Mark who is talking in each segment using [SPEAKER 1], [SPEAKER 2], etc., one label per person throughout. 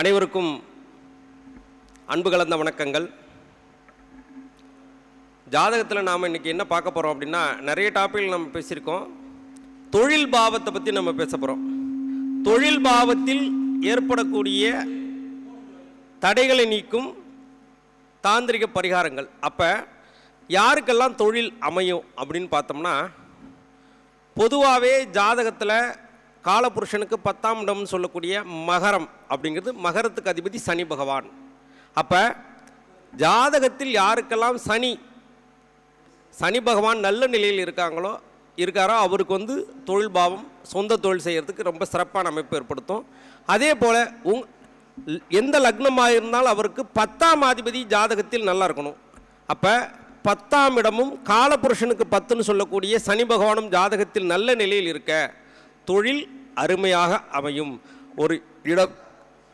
[SPEAKER 1] அனைவருக்கும் அன்பு கலந்த வணக்கங்கள். ஜாதகத்தில் நாம் இன்றைக்கி என்ன பார்க்க போகிறோம் அப்படின்னா நிறைய டாபிக் நம்ம பேசியிருக்கோம். தொழில் பாவத்தை பற்றி நம்ம பேச போகிறோம் தொழில் பாவத்தில் ஏற்படக்கூடிய தடைகளை நீக்கும் தாந்திரிக பரிகாரங்கள். அப்போ யாருக்கெல்லாம் தொழில் அமையும் அப்படின்னு பார்த்தோம்னா பொதுவாகவே ஜாதகத்தில் காலபுருஷனுக்கு பத்தாம் இடம்னு சொல்லக்கூடிய மகரம் அப்படிங்கிறது மகரத்துக்கு அதிபதி சனி பகவான். அப்போ ஜாதகத்தில் யாருக்கெல்லாம் சனி சனி பகவான் நல்ல நிலையில் இருக்காங்களோ இருக்காரோ அவருக்கு வந்து தொழில் பாவம் சொந்த தொழில் செய்கிறதுக்கு ரொம்ப சிறப்பான அமைப்பு ஏற்படுத்தும். அதே போல் உங் எந்த லக்னமாக இருந்தாலும் அவருக்கு பத்தாம் அதிபதி ஜாதகத்தில் நல்லா இருக்கணும். அப்போ பத்தாம் இடமும் காலபுருஷனுக்கு பத்துன்னு சொல்லக்கூடிய சனி பகவானும் ஜாதகத்தில் நல்ல நிலையில் இருக்க தொழில் அருமையாக அமையும். ஒரு இடம்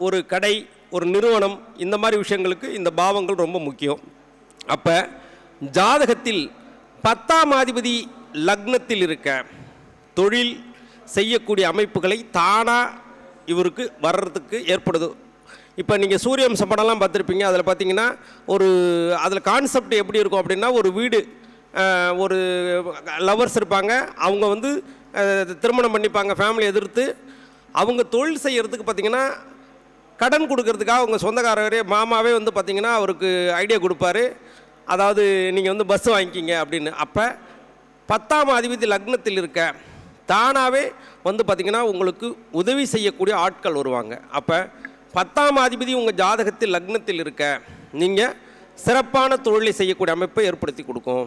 [SPEAKER 1] ஒரு கடை ஒரு நிறுவனம் இந்த மாதிரி விஷயங்களுக்கு இந்த பாவங்கள் ரொம்ப முக்கியம். அப்போ ஜாதகத்தில் பத்தாம் அதிபதி லக்னத்தில் இருக்க தொழில் செய்யக்கூடிய அமைப்புகளை தானாக இவருக்கு வர்றதுக்கு ஏற்படுது. இப்போ நீங்கள் சூரியவம்ச படம்லாம் பார்த்துருப்பீங்க. அதில் பார்த்தீங்கன்னா ஒரு அதில் கான்செப்ட் எப்படி இருக்கும் அப்படின்னா ஒரு வீடு ஒரு லவர்ஸ் இருப்பாங்க. அவங்க வந்து திருமணம் பண்ணிப்பாங்க ஃபேமிலி எதிர்த்து. அவங்க தொழில் செய்கிறதுக்கு பார்த்தீங்கன்னா கடன் கொடுக்கறதுக்காக அவங்க சொந்தக்காரரே மாமாவே வந்து பார்த்தீங்கன்னா அவருக்கு ஐடியா கொடுப்பாரு. அதாவது நீங்கள் வந்து பஸ் வாங்கிக்கிங்க அப்படின்னு. அப்போ பத்தாம் அதிபதி லக்னத்தில் இருக்க தானாகவே வந்து பார்த்திங்கன்னா உங்களுக்கு உதவி செய்யக்கூடிய ஆட்கள் வருவாங்க. அப்போ பத்தாம் அதிபதி உங்கள் ஜாதகத்தில் லக்னத்தில் இருக்க நீங்கள் சிறப்பான தொழிலை செய்யக்கூடிய அமைப்பை ஏற்படுத்தி கொடுக்கும்.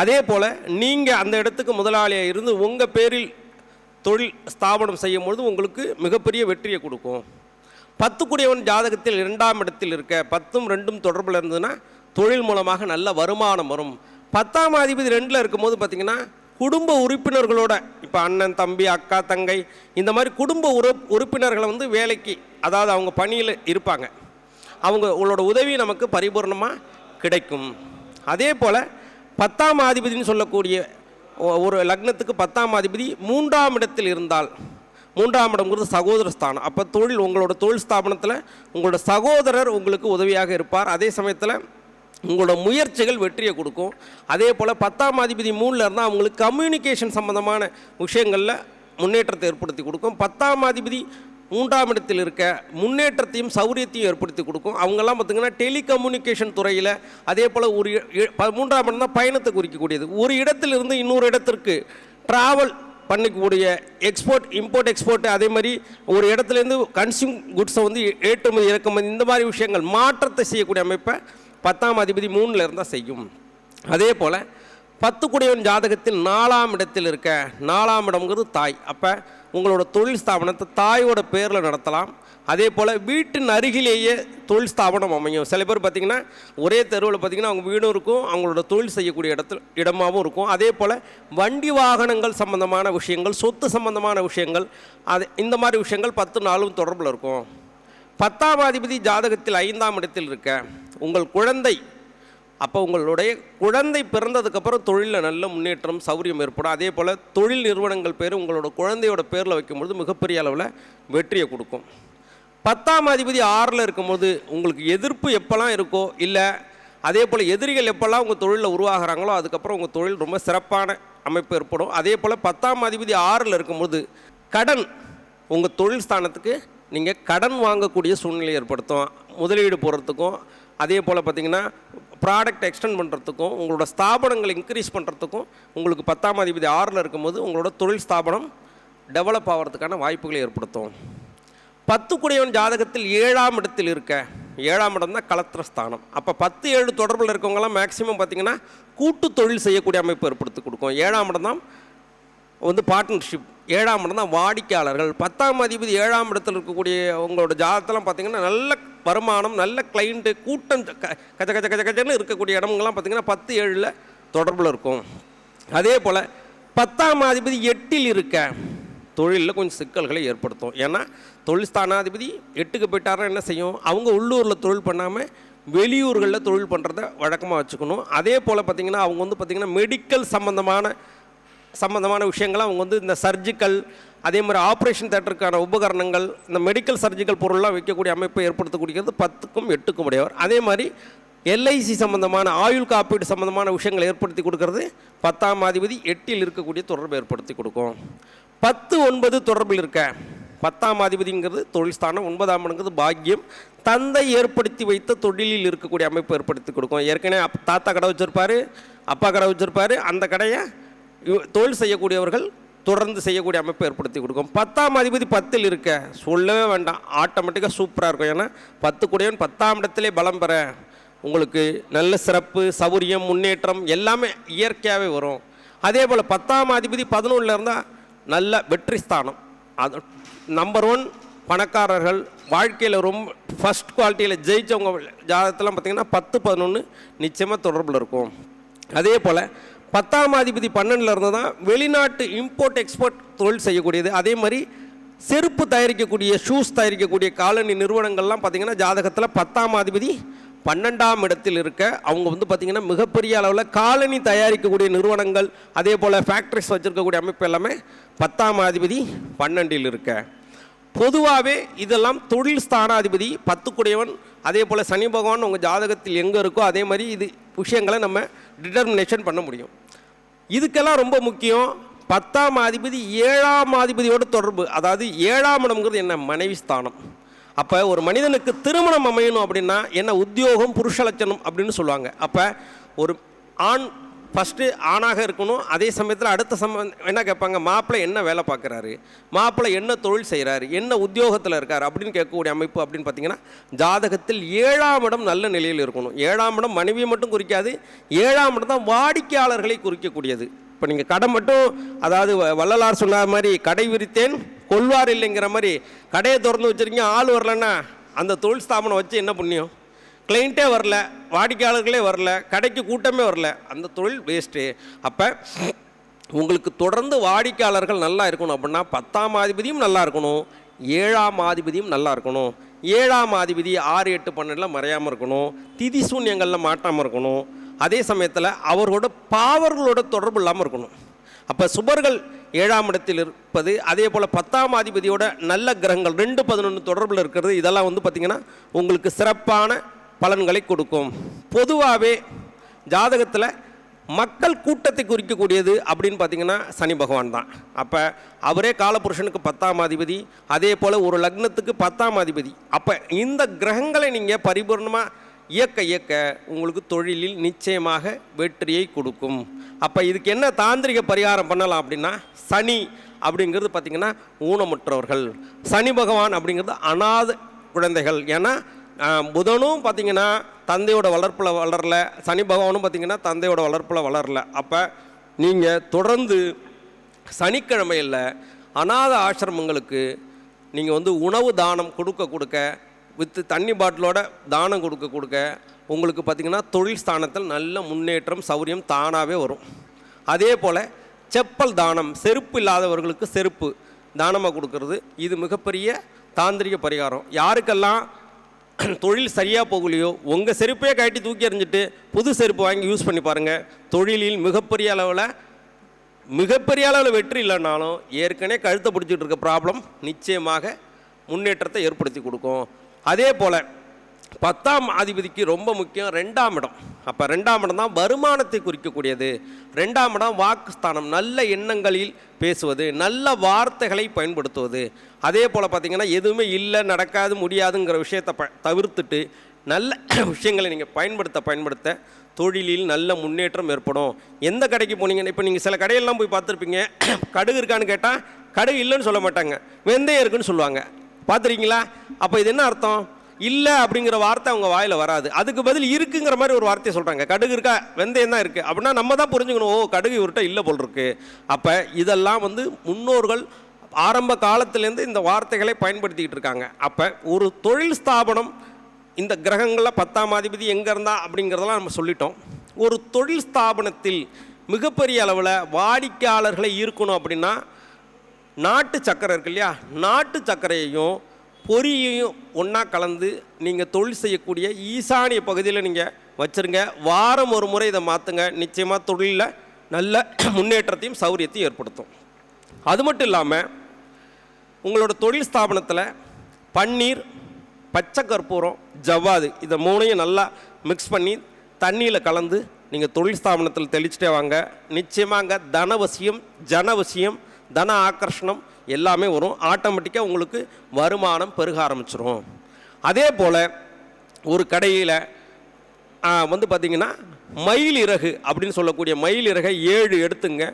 [SPEAKER 1] அதே போல் நீங்கள் அந்த இடத்துக்கு முதலாளியாக இருந்து உங்கள் பேரில் தொழில் ஸ்தாபனம் செய்யும் பொழுது உங்களுக்கு மிகப்பெரிய வெற்றியை கொடுக்கும். பத்துக்குடியவன் ஜாதகத்தில் இரண்டாம் இடத்தில் இருக்க பத்தும் ரெண்டும் தொடர்பில் இருந்ததுன்னா தொழில் மூலமாக நல்ல வருமானம் வரும். பத்தாம் அதிபதி ரெண்டில் இருக்கும்போது பார்த்தீங்கன்னா குடும்ப உறுப்பினர்களோட இப்போ அண்ணன் தம்பி அக்கா தங்கை இந்த மாதிரி குடும்ப உறு உறுப்பினர்களை வந்து வேலைக்கு அதாவது அவங்க பணியில் இருப்பாங்க. அவங்க உங்களோட உதவி நமக்கு பரிபூர்ணமாக கிடைக்கும். அதே போல் பத்தாம் அதிபதினு சொல்லக்கூடிய ஒரு லக்னத்துக்கு பத்தாம் அதிபதி மூன்றாம் இடத்தில் இருந்தால் மூன்றாம் இடம்ங்கிறது சகோதர ஸ்தானம் அப்போ தொழில் உங்களோட தொழில் ஸ்தாபனத்தில் உங்களோட சகோதரர் உங்களுக்கு உதவியாக இருப்பார். அதே சமயத்தில் உங்களோட முயற்சிகள் வெற்றியை கொடுக்கும். அதே போல் பத்தாம் அதிபதி மூணில் இருந்தால் அவங்களுக்கு கம்யூனிகேஷன் சம்மந்தமான விஷயங்களில் முன்னேற்றத்தை ஏற்படுத்தி கொடுக்கும். பத்தாம் அதிபதி மூன்றாம் இடத்தில் இருக்க முன்னேற்றத்தையும் சௌரியத்தையும் ஏற்படுத்தி கொடுக்கும். அவங்கெல்லாம் பார்த்திங்கன்னா டெலிகம்யூனிகேஷன் துறையில் அதே போல் ஒரு மூன்றாம் இடம் தான் பயணத்தை குறிக்கக்கூடியது. ஒரு இடத்திலிருந்து இன்னொரு இடத்திற்கு ட்ராவல் பண்ணிக்கக்கூடிய எக்ஸ்போர்ட் இம்போர்ட் எக்ஸ்போர்ட் அதே மாதிரி ஒரு இடத்துலேருந்து கன்சியூம் குட்ஸை வந்து ஏற்றுமதி இறக்குமதி இந்த மாதிரி விஷயங்கள் மாற்றத்தை செய்யக்கூடிய அமைப்பை பத்தாம் அதிபதி மூணில் இருந்தால் செய்யும். அதே போல் பத்து குடியவன் ஜாதகத்தில் நாலாம் இடத்தில் இருக்க நாலாம் இடம்ங்கிறது தாய். அப்போ உங்களோட தொழில் ஸ்தாபனத்தை தாயோட பேரில் நடத்தலாம். அதே போல் வீட்டின் அருகிலேயே தொழில் ஸ்தாபனம் அமையும். சில பேர் பார்த்திங்கன்னா ஒரே தெருவில் பார்த்திங்கன்னா அவங்க வீடும் இருக்கும் அவங்களோட தொழில் செய்யக்கூடிய இடத்துல இடமாகவும் இருக்கும். அதே போல் வண்டி வாகனங்கள் சம்பந்தமான விஷயங்கள் சொத்து சம்பந்தமான விஷயங்கள் அது இந்த மாதிரி விஷயங்கள் பத்து நாளும் தொடர்பில் இருக்கும். பத்தாம் அதிபதி ஜாதகத்தில் ஐந்தாம் இடத்தில் இருக்க உங்கள் குழந்தை அப்போ உங்களுடைய குழந்தை பிறந்ததுக்கப்புறம் தொழிலில் நல்ல முன்னேற்றம் சௌரியம் ஏற்படும். அதே போல் தொழில் நிறுவனங்கள் பேர் உங்களோட குழந்தையோட பேரில் வைக்கும்பொழுது மிகப்பெரிய அளவில் வெற்றியை கொடுக்கும். பத்தாம் அதிபதி ஆறில் இருக்கும்போது உங்களுக்கு எதிர்ப்பு எப்போல்லாம் இருக்கோ இல்லை அதே போல் எதிரிகள் எப்போல்லாம் உங்கள் தொழிலில் உருவாகிறாங்களோ அதுக்கப்புறம் உங்கள் தொழில் ரொம்ப சிறப்பான அமைப்பு ஏற்படும். அதே போல் பத்தாம் அதிபதி ஆறில் இருக்கும்போது கடன் உங்கள் தொழில் ஸ்தானத்துக்கு நீங்கள் கடன் வாங்கக்கூடிய சூழ்நிலை ஏற்படுத்தும். முதலீடு போடுறதுக்கும் அதே போல் பார்த்திங்கன்னா ப்ராடக்ட் எக்ஸ்டெண்ட் பண்ணுறதுக்கும் உங்களோட ஸ்தாபனங்களை இன்க்ரீஸ் பண்ணுறதுக்கும் உங்களுக்கு பத்தாம் அதிபதி ஆறில் இருக்கும்போது உங்களோட தொழில் ஸ்தாபனம் டெவலப் ஆகிறதுக்கான வாய்ப்புகளை ஏற்படுத்தும். பத்து குடையவன் ஜாதகத்தில் ஏழாம் இடத்தில் இருக்க ஏழாம் இடம் தான் கலத்திரஸ்தானம். அப்போ பத்து ஏழு தொடர்பில் இருக்கவங்கலாம் மேக்ஸிமம் பார்த்திங்கன்னா கூட்டு தொழில் செய்யக்கூடிய அமைப்பு ஏற்படுத்தி கொடுக்கும். ஏழாம் இடம் தான் வந்து பார்ட்னர்ஷிப் ஏழாம் இடம் தான் வாடிக்கையாளர்கள். பத்தாம் அதிபதி ஏழாம் இடத்தில் இருக்கக்கூடிய உங்களோட ஜாதத்தெல்லாம் பார்த்தீங்கன்னா நல்ல வருமானம் நல்ல கிளைண்ட்டு கூட்டம் க- கச்ச கச்ச கச்ச கச்சன்னு இருக்கக்கூடிய இடங்கள்லாம் பார்த்தீங்கன்னா பத்து ஏழில் தொடர்பில் இருக்கும். அதே போல் பத்தாம் அதிபதி எட்டில் இருக்க தொழிலில் கொஞ்சம் சிக்கல்களை ஏற்படுத்தும். ஏன்னா தொழில் ஸ்தானாதிபதி எட்டுக்கு போயிட்டாருன்னா என்ன செய்யும்? அவங்க உள்ளூரில் தொழில் பண்ணாமல் வெளியூர்களில் தொழில் பண்ணுறத வழக்கமாக வச்சுக்கணும். அதே போல் பார்த்திங்கன்னா அவங்க வந்து பார்த்திங்கன்னா மெடிக்கல் சம்மந்தமான சம்மந்தமான விஷயங்களை அவங்க வந்து இந்த சர்ஜிக்கல் அதே மாதிரி ஆப்ரேஷன் தேட்டருக்கான உபகரணங்கள் இந்த மெடிக்கல் சர்ஜிக்கல் பொருள்லாம் வைக்கக்கூடிய அமைப்பை ஏற்படுத்தக்கூடியது பத்துக்கும் எட்டுக்கும் உடையவர். அதே மாதிரி எல்ஐசி சம்பந்தமான ஆயுள் காப்பீடு சம்பந்தமான விஷயங்களை ஏற்படுத்தி கொடுக்கறது பத்தாம் அதிபதி எட்டில் இருக்கக்கூடிய தொடர்பை ஏற்படுத்தி கொடுக்கும். பத்து ஒன்பது தொடர்பில் இருக்க பத்தாம் அதிபதிங்கிறது தொழில் ஸ்தானம் ஒன்பதாம் இடங்கிறது பாக்கியம். தந்தை ஏற்படுத்தி வைத்த தொழிலில் இருக்கக்கூடிய அமைப்பு ஏற்படுத்தி கொடுக்கும். ஏற்கனவே அப் தாத்தா கடை வச்சுருப்பாரு அப்பா கடை வச்சுருப்பாரு அந்த கடையை தொழில் செய்யக்கூடியவர்கள் தொடர்ந்து செய்யக்கூடிய அமைப்பை ஏற்படுத்தி கொடுக்கும். பத்தாம் அதிபதி பத்தில் இருக்க சொல்லவே வேண்டாம். ஆட்டோமேட்டிக்காக சூப்பராக இருக்கும். ஏன்னா பத்து கூடியவன் பத்தாம் இடத்திலே பலம் பெற உங்களுக்கு நல்ல சிறப்பு சௌரியம் முன்னேற்றம் எல்லாமே இயற்கையாகவே வரும். அதே போல் பத்தாம் அதிபதி பதினொன்றில் இருந்தால் நல்ல வெற்றி ஸ்தானம். அது நம்பர் ஒன் பணக்காரர்கள் வாழ்க்கையில் ரொம்ப ஃபஸ்ட் குவாலிட்டியில் ஜெயிச்சவங்க ஜாதகத்தெல்லாம் பார்த்திங்கன்னா பத்து பதினொன்று நிச்சயமாக தொடர்பில் இருக்கும். அதே போல் பத்தாம் அதிபதி பன்னெண்டில் இருந்து தான் வெளிநாட்டு இம்போர்ட் எக்ஸ்போர்ட் தொழில் செய்யக்கூடியது. அதே மாதிரி செருப்பு தயாரிக்கக்கூடிய ஷூஸ் தயாரிக்கக்கூடிய காலனி நிறுவனங்கள்லாம் பார்த்திங்கன்னா ஜாதகத்தில் பத்தாம் அதிபதி பன்னெண்டாம் இடத்தில் இருக்க அவங்க வந்து பார்த்திங்கன்னா மிகப்பெரிய அளவில் காலனி தயாரிக்கக்கூடிய நிறுவனங்கள் அதே போல் ஃபேக்ட்ரிஸ் வச்சுருக்கக்கூடிய அமைப்பு எல்லாமே பத்தாம் அதிபதி பன்னெண்டில் இருக்க. பொதுவாகவே இதெல்லாம் தொழில் ஸ்தானாதிபதி பத்துக்குடையவன் அதே போல் சனி பகவான் உங்கள் ஜாதகத்தில் எங்கே இருக்கோ அதே மாதிரி இது விஷயங்களை நம்ம டிட்டர்மினேஷன் பண்ண முடியும். இதுக்கெல்லாம் ரொம்ப முக்கியம். பத்தாம் அதிபதி ஏழாம் அதிபதியோட தொடர்பு. அதாவது ஏழாம் இடம்ங்கிறது என்ன? மனைவி ஸ்தானம். அப்போ ஒரு மனிதனுக்கு திருமணம் அமையணும் அப்படின்னா என்ன? உத்தியோகம் புருஷ லட்சணம் அப்படின்னு சொல்லுவாங்க. அப்போ ஒரு ஆண் ஃபஸ்ட்டு ஆணாக இருக்கணும். அதே சமயத்தில் அடுத்த சம என்ன கேட்பாங்க? மாப்பிள்ளை என்ன வேலை பார்க்குறாரு? மாப்பிள்ளை என்ன தொழில் செய்கிறாரு என்ன உத்தியோகத்தில் இருக்கார்? அப்படின்னு கேட்கக்கூடிய அமைப்பு அப்படின்னு பார்த்தீங்கன்னா ஜாதகத்தில் ஏழாம் இடம் நல்ல நிலையில் இருக்கணும். ஏழாம் இடம் மனைவியை மட்டும் குறிக்காது ஏழாம் இடம் தான் வாடிக்கையாளர்களை குறிக்கக்கூடியது. இப்போ நீங்கள் கடை மட்டும் அதாவது வ- வள்ளலார் சொன்ன மாதிரி கடை விரித்தேன் கொள்வார் இல்லைங்கிற மாதிரி கடையை திறந்து வச்சுருக்கீங்க ஆள் வரலன்னா அந்த தொழில் ஸ்தாபனம் வச்சு என்ன புண்ணியம்? கிளைண்ட்டே வரல வாடிக்கையாளர்களே வரல கடைக்கு கூட்டமே வரல. அந்த தொழில் வேஸ்ட்டு அப்போ உங்களுக்கு தொடர்ந்து வாடிக்கையாளர்கள் நல்லா இருக்கணும் அப்படின்னா பத்தாம் ஆதிபதியும் நல்லா இருக்கணும் ஏழாம் ஆதிபதியும் நல்லா இருக்கணும். ஏழாம் ஆதிபதி ஆறு எட்டு பன்னெண்டில் மறையாமல் இருக்கணும் திதி சூன்யங்களில் மாட்டாமல் இருக்கணும். அதே சமயத்தில் அவர்களோட பாவர்களோட தொடர்பு இல்லாமல் இருக்கணும். அப்போ சுபர்கள் ஏழாம் இடத்தில் இருப்பது அதே போல் பத்தாம் அதிபதியோட நல்ல கிரகங்கள் ரெண்டு பதினொன்று தொடர்பில் இருக்கிறது இதெல்லாம் வந்து பார்த்திங்கன்னா உங்களுக்கு சிறப்பான பலன்களை கொடுக்கும். பொதுவாகவே ஜாதகத்தில் மக்கள் கூட்டத்தை குறிக்கக்கூடியது அப்படின்னு பார்த்தீங்கன்னா சனி பகவான் தான். அப்போ அவரே காலபுருஷனுக்கு பத்தாம் அதிபதி அதே போல் ஒரு லக்னத்துக்கு பத்தாம் அதிபதி. அப்போ இந்த கிரகங்களை நீங்கள் பரிபூர்ணமாக இயக்க இயக்க உங்களுக்கு தொழிலில் நிச்சயமாக வெற்றியை கொடுக்கும். அப்போ இதுக்கு என்ன தாந்திரிக பரிகாரம் பண்ணலாம் அப்படின்னா சனி அப்படிங்கிறது பார்த்திங்கன்னா ஊனமுற்றவர்கள் சனி பகவான் அப்படிங்கிறது அனாத குழந்தைகள். ஏன்னா புதனும் பார்த்திங்கன்னா தந்தையோட வளர்ப்பில் வளரல சனி பகவானும் பார்த்திங்கன்னா தந்தையோட வளர்ப்பில் வளரல. அப்போ நீங்கள் தொடர்ந்து சனிக்கிழமையில் அநாத ஆசிரமங்களுக்கு நீங்கள் வந்து உணவு தானம் கொடுக்க கொடுக்க வித்து தண்ணி பாட்டிலோட தானம் கொடுக்க கொடுக்க உங்களுக்கு பார்த்திங்கன்னா தொழில் ஸ்தானத்தில் நல்ல முன்னேற்றம் சௌரியம் தானாகவே வரும். அதே போல் செப்பல் தானம் செருப்பு இல்லாதவர்களுக்கு செருப்பு தானமாக கொடுக்கறது. இது மிகப்பெரிய தாந்திரிக பரிகாரம். யாருக்கெல்லாம் தொழில் சரியாக போகலையோ உங்கள் செருப்பே கட்டி தூக்கி எறிஞ்சிட்டு புது செருப்பு வாங்கி யூஸ் பண்ணி பாருங்கள் தொழிலில் மிகப்பெரிய அளவில் மிகப்பெரிய அளவில் வெற்றி இல்லைனாலும் ஏற்கனவே கழுத்தை பிடிச்சிட்டு இருக்க ப்ராப்ளம் நிச்சயமாக முன்னேற்றத்தை ஏற்படுத்தி கொடுக்கும். அதே போல் பத்தாம் அதிபதிக்கு ரொம்ப முக்கியம் ரெண்டாம் இடம். அப்போ ரெண்டாம் இடம் தான் வருமானத்தை குறிக்கக்கூடியது. ரெண்டாம் இடம் வாக்குஸ்தானம். நல்ல எண்ணங்களில் பேசுவது நல்ல வார்த்தைகளை பயன்படுத்துவது. அதே போல் பார்த்தீங்கன்னா எதுவுமே இல்லை நடக்காது முடியாதுங்கிற விஷயத்தை ப தவிர்த்துட்டு நல்ல விஷயங்களை நீங்கள் பயன்படுத்த பயன்படுத்த தொழிலில் நல்ல முன்னேற்றம் ஏற்படும். எந்த கடைக்கு போனீங்கன்னா இப்போ நீங்கள் சில கடையெல்லாம் போய் பார்த்துருப்பீங்க. கடுகு இருக்கான்னு கேட்டால் கடுகு இல்லைன்னு சொல்ல மாட்டாங்க. வெந்தயம் இருக்குன்னு சொல்லுவாங்க. பார்த்துருக்கீங்களா? அப்போ இது என்ன அர்த்தம்? இல்லை அப்படிங்கிற வார்த்தை அவங்க வாயில் வராது. அதுக்கு பதில் இருக்குங்கிற மாதிரி ஒரு வார்த்தையை சொல்கிறாங்க கடுகு இருக்கா? வெந்தயம் தான் இருக்குது அப்படின்னா நம்ம தான் புரிஞ்சுக்கணும். ஓ கடுகு இவர்கிட்ட இல்லை போல் இருக்கு அப்போ இதெல்லாம் வந்து முன்னோர்கள் ஆரம்ப காலத்திலேருந்து இந்த வார்த்தைகளை பயன்படுத்திக்கிட்டு இருக்காங்க. அப்போ ஒரு தொழில் ஸ்தாபனம் இந்த கிரகங்களில் பத்தாம் அதிபதி எங்கே இருந்தா அப்படிங்கிறதெல்லாம் நம்ம சொல்லிட்டோம். ஒரு தொழில் ஸ்தாபனத்தில் மிகப்பெரிய அளவில் வாடிக்கையாளர்களை ஈர்க்கணும் அப்படின்னா நாட்டு சக்கரை இருக்கு இல்லையா? நாட்டு சர்க்கரையையும் பொரியையும் ஒன்றா கலந்து நீங்கள் தொழில் செய்யக்கூடிய ஈசானிய பகுதியில் நீங்கள் வச்சுருங்க. வாரம் ஒரு முறை இதை மாற்றுங்க நிச்சயமாக தொழிலில் நல்ல முன்னேற்றத்தையும் சௌரியத்தையும் ஏற்படுத்தும். அது மட்டும் இல்லாமல் உங்களோட தொழில் ஸ்தாபனத்தில் பன்னீர் பச்சை கற்பூரம் ஜவ்வாது இதை மூணையும் நல்லா மிக்ஸ் பண்ணி தண்ணியில் கலந்து நீங்கள் தொழில் ஸ்தாபனத்தில் தெளிச்சிட்டே வாங்க. நிச்சயமாக தனவசியம் ஜனவசியம் தன ஆக்கர்ஷணம் எல்லாமே வரும். ஆட்டோமேட்டிக்காக உங்களுக்கு வருமானம் பெருக ஆரம்பிச்சிடும் அதே போல் ஒரு கடையில் வந்து பார்த்தீங்கன்னா மயில் இறகு அப்படின்னு சொல்லக்கூடிய மயில் இறகை ஏழு எடுத்துங்க.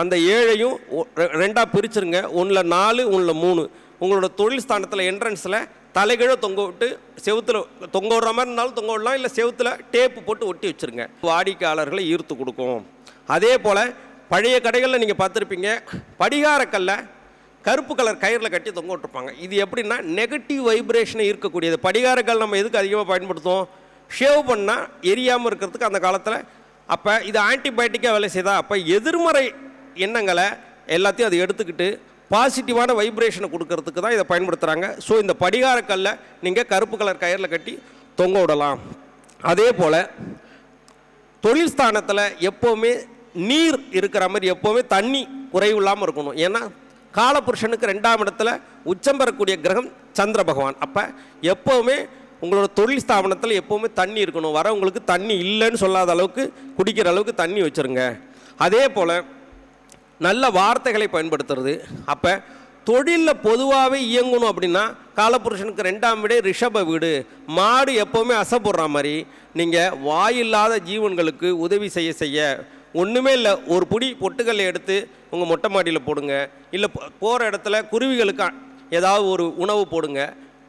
[SPEAKER 1] அந்த ஏழையும் ரெண்டாக பிரிச்சிருங்க. ஒன்றில் நாலு ஒன்றில் மூணு. உங்களோட தொழில் ஸ்தானத்தில் என்ட்ரன்ஸில் தலைகீழே தொங்க விட்டு செவுத்துல தொங்க விடுற மாதிரி இருந்தாலும் தொங்க விடலாம். இல்லை செவுத்துல டேப்பு போட்டு ஒட்டி வச்சிருங்க. வாடிக்கையாளர்களை ஈர்த்து கொடுக்கும். அதே போல் பழைய கடைகளில் நீங்கள் பார்த்துருப்பீங்க படிகாரக்கல்ல கருப்பு கலர் கயிறில் கட்டி தொங்க விட்டுருப்பாங்க. இது எப்படின்னா நெகட்டிவ் வைப்ரேஷனை இருக்கக்கூடியது. படிகாரங்கள் நம்ம எதுக்கு அதிகமாக பயன்படுத்துவோம்? ஷேவ் பண்ணால் எரியாமல் இருக்கிறதுக்கு அந்த காலத்தில் அப்போ இது ஆன்டிபயோட்டிக்காக வேலை செய்தா அப்போ எதிர்மறை எண்ணங்களை எல்லாத்தையும் அது எடுத்துக்கிட்டு பாசிட்டிவான வைப்ரேஷனை கொடுக்கறதுக்கு தான் இதை பயன்படுத்துகிறாங்க ஸோ இந்த படிகாரக்கல்லை நீங்கள் கருப்பு கலர் கயிறில் கட்டி தொங்க விடலாம். அதே போல் தொழில் ஸ்தானத்தில் எப்போவுமே நீர் இருக்கிற மாதிரி எப்போவுமே தண்ணி குறைவு இல்லாமல் இருக்கணும். ஏன்னா காலபுருஷனுக்கு ரெண்டாம் இடத்துல உச்சம் பெறக்கூடிய கிரகம் சந்திர பகவான். அப்போ எப்போவுமே உங்களோட தொழில் ஸ்தாபனத்தில் எப்போவுமே தண்ணி இருக்கணும். வரவங்களுக்கு தண்ணி இல்லைன்னு சொல்லாத அளவுக்கு குடிக்கிற அளவுக்கு தண்ணி வச்சுருங்க. அதே போல் நல்ல வார்த்தைகளை பயன்படுத்துறது. அப்போ தொழிலில் பொதுவாகவே இயங்கணும் அப்படின்னா காலபுருஷனுக்கு ரெண்டாம் வீடு ரிஷப வீடு. மாடு எப்போவுமே அசைப்படுற மாதிரி நீங்கள் வாயில்லாத ஜீவன்களுக்கு உதவி செய்ய செய்ய ஒன்றுமே இல்லை. ஒரு புடி பொட்டுக்கல்லை எடுத்து உங்கள் மொட்டை மாடியில் போடுங்க. இல்லை போகிற இடத்துல குருவிகளுக்கு ஏதாவது ஒரு உணவு போடுங்க.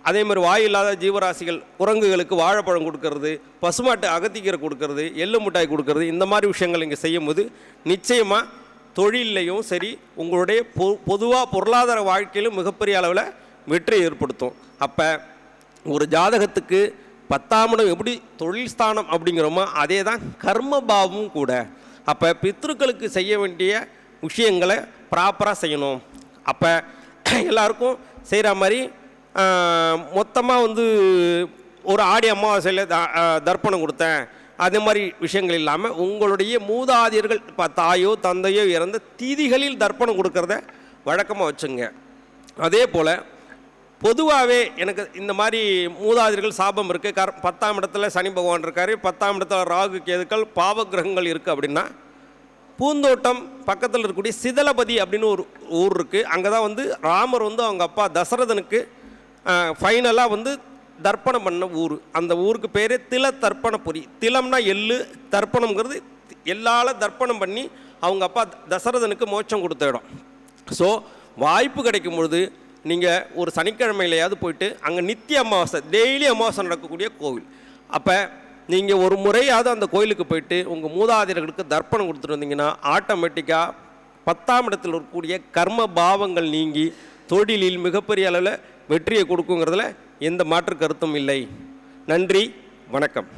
[SPEAKER 1] அதே மாதிரி வாயில்லாத ஜீவராசிகள் குரங்குகளுக்கு வாழைப்பழம் கொடுக்கறது பசுமாட்டு அகத்திக்கீரை கொடுக்கறது எள்ளு மிட்டாய் கொடுக்கறது இந்த மாதிரி விஷயங்கள் இங்கே செய்யும்போது நிச்சயமாக தொழிலையும் சரி உங்களுடைய பொ பொதுவாக பொருளாதார வாழ்க்கையிலும் மிகப்பெரிய அளவில் வெற்றி ஏற்படுத்தும். அப்போ ஒரு ஜாதகத்துக்கு பத்தாம் இடம் எப்படி தொழில் ஸ்தானம் அப்படிங்கிறோமோ அதே தான் கர்மபாவமும் கூட. அப்போ பித்ருக்களுக்கு செய்ய வேண்டிய விஷயங்களை ப்ராப்பராக செய்யணும். அப்போ எல்லாருக்கும் செய்கிற மாதிரி மொத்தமாக வந்து ஒரு ஆடி அமாவாசையில் த தர்ப்பணம் கொடுத்தேன். அதே மாதிரி விஷயங்கள் இல்லாமல் உங்களுடைய மூதாதியர்கள் இப்போ தாயோ தந்தையோ இறந்த திதிகளில் தர்ப்பணம் கொடுக்கறத வழக்கமாக வச்சுங்க. அதே போல் பொதுவாகவே எனக்கு இந்த மாதிரி மூதாதிர்கள் சாபம் இருக்குது கர் பத்தாம் இடத்துல சனி பகவான் இருக்கார். பத்தாம் இடத்துல ராகு கேதுக்கள் பாவகிரகங்கள் இருக்குது அப்படின்னா பூந்தோட்டம் பக்கத்தில் இருக்கக்கூடிய சிதலபதி அப்படின்னு ஒரு ஊர் இருக்குது அங்கே தான் வந்து ராமர் வந்து அவங்க அப்பா தசரதனுக்கு ஃபைனலாக வந்து தர்ப்பணம் பண்ண ஊர். அந்த ஊருக்கு பேர் தில தர்ப்பணபுரி திலம்னா எள்ளு தர்ப்பணம்ங்கிறது எல்லால தர்ப்பணம் பண்ணி அவங்க அப்பா தசரதனுக்கு மோட்சம் கொடுத்த இடம். ஸோ வாய்ப்பு கிடைக்கும் பொழுது நீங்கள் ஒரு சனிக்கிழமையிலையாவது போயிட்டு அங்கே நித்திய அமாவாசை டெய்லி அமாவாசை நடக்கக்கூடிய கோவில். அப்போ நீங்கள் ஒரு முறையாவது அந்த கோயிலுக்கு போயிட்டு உங்கள் மூதாதையர்களுக்கு தர்ப்பணம் கொடுத்துட்டு வந்தீங்கன்னா ஆட்டோமேட்டிக்காக பத்தாம் இடத்தில் இருக்கக்கூடிய கர்ம பாவங்கள் நீங்கி தொழிலில் மிகப்பெரிய அளவில் வெற்றியை கொடுக்குங்கிறதுல எந்த மாற்று கருத்தும் இல்லை. நன்றி வணக்கம்.